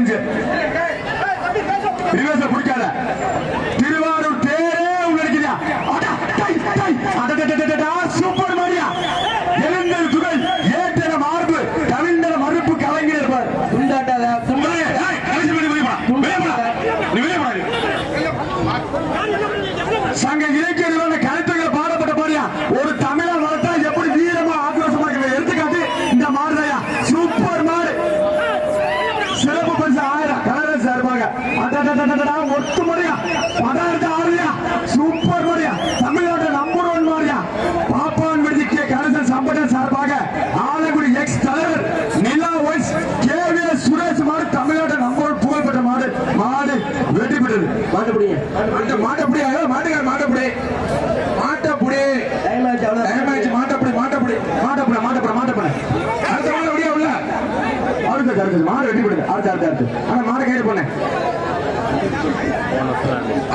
செஞ்சேன் ஒட்டுமுறையா பதார்த்த ஆறுயா சூப்பர் முறையா தமிழ்நாட்டில் நம்பர் ஒன் பாப்பான் விடுதி கே கணேசன் சார்பாக ஆலங்குடி எக்ஸ் தலைவர் நிலா ஒய்ஸ் கே வி சுரேஷ் மாடு தமிழ்நாட்டில் நம்பர் ஒன் புகழ்பெற்ற மாடு மாடு வெற்றி பெற்றது மாட்டுப்படியே அந்த மாட்டப்படி மாட்டுக்கார மாட்டப்படி மாட்டப்படி மாட்டப்படி மாட்டப்படி மாட்டப்பட மாட்டப்பட மாட்டப்பட அடுத்த மாடு அப்படியே உள்ள அடுத்த அடுத்தது மாடு வெட்டி விடுங்க அடுத்த அடுத்த அடுத்து ஆனா மாடை கேட்டு போனேன்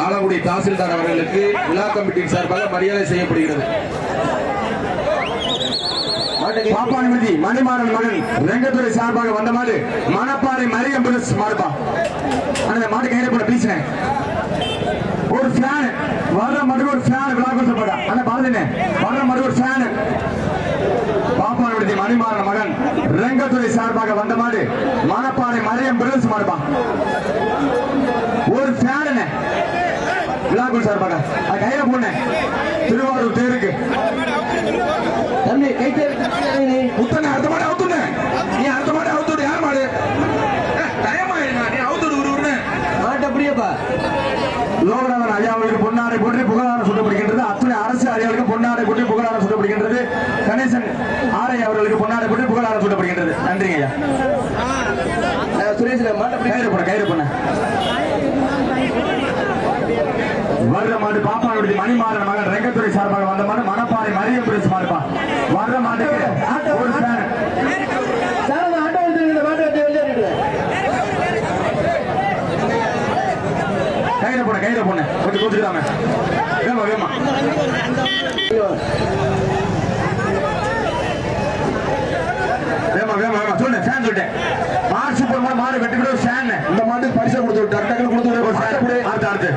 ஆலங்குடி தாசில்தார் அவர்களுக்கு விழா கமிட்டியின் சார்பாக மரியாதை செய்யப்படுகிறது. பாப்பானுமதி மணிமாறன் மகன் ரெங்கத்துறை சார்பாக வந்த மாடு மணப்பாறை மரியம் பிரஸ் மாடுப்பா. அந்த மாடு கையில போட பேசினேன் ஒரு ஃபேன் வர்ற மட்டும் ஒரு ஃபேன் விழா கொடுத்தப்படா அந்த பாதினே வர்ற மட்டும் ஒரு ஃபேன் பாப்பான் மணிமாறன் மகன் ரெங்கத்துறை சார்பாக வந்த மாடு மணப்பாறை மரியம் பிரஸ் விழாக்குள் சார்பாக அது கையில போனேன் திருவாரூர் தேருக்கு. தம்பி கை தேவை முத்தனை அடுத்த மாடு அவுத்துன நீ அடுத்த மாடு அவுத்துடு யார் மாடு? ஆயிடுங்க நீ அவுத்துடு ஒரு உருன்னு. மாட்டு அப்படியேப்பா. லோகநாதன் ஐயா அவர்களுக்கு பொன்னாடை போற்றி புகழாரம் சுட்டப்படுகின்றது. அத்துணை அரசு அதிகாரிகளுக்கு பொன்னாடை போற்றி புகழாரம் சுட்டப்படுகின்றது. கணேசன் ஆரை அவர்களுக்கு பொன்னாடை போற்றி புகழாரம் சுட்டப்படுகின்றது. நன்றிங்க ஐயா சுரேஷ் மாட்டு அப்படியே கயிறு பண்ண கயிறு பண்ண வர்ற மாடு பாப்பானுடைய மணிமாறன் மகன் ரெங்கத்துறை சார்பாக வந்த மாடு மணப்பாறை பிரஸ் மாடுப்பா வர்ற மாட்டுக்கு ஒரு ஃபேன் கையில போன கையில போன கொஞ்சம் கொடுத்துக்கிறாம வேமா வேமா வேமா வேமா வேமா சொல்லு ஃபேன் சொல்லிட்டேன். மாடு சூப்பர் மாடு வெட்டி கூட ஃபேன் இந்த மாடு பரிசு கொடுத்து டக்கு டக்குனு கொடுத்து அடுத்து அடுத்து.